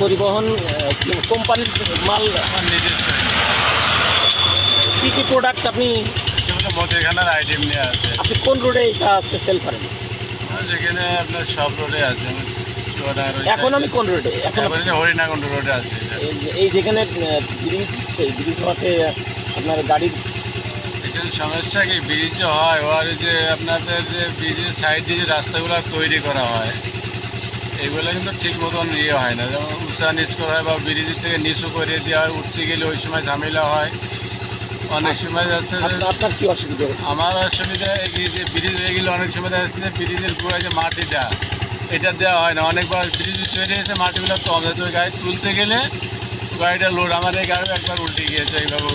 পরিবহন কোম্পানির মাল কি কি প্রোডাক্ট আপনি মধ্যেখানের আইটেম নিয়ে আছে আপনি কোন রোডে এটা আছে সেল করেন? যেখানে আপনার সব রোডে আছে এখন আমি কোন রোডে এখন হরিণাকুণ্ড রোডে আছে এই যেখানে ব্রিজ হচ্ছে ব্রিজ হওয়াতে আপনার গাড়ির সমস্যা কি? ব্রিজ হয় ওর যে আপনাদের যে ব্রিজের সাইড দিয়ে যে রাস্তাগুলো তৈরি করা হয় এগুলো কিন্তু ঠিক মতন ইয়ে হয় না। যেমন উঁচা নিচ করা হয় বা ব্রিজের থেকে নিচু করে দেওয়া হয় উঠতে গেলে ওই সময় ঝামেলা হয়। অনেক সময় যাচ্ছে আপনার কি অসুবিধা আমার অসুবিধা এই যে ব্রিজ হয়ে গেলে অনেক সময় দেখা যাচ্ছে যে ব্রিজের পুরো যে মাটিটা এটা দেওয়া হয় না। অনেকবার ব্রিজ চলে এসে মাটিগুলো কম যাচ্ছে ওই গাড়ি তুলতে গেলে গাড়িটা লোড আমার এই গাড়ি একবার উল্টে গিয়েছে এইভাবে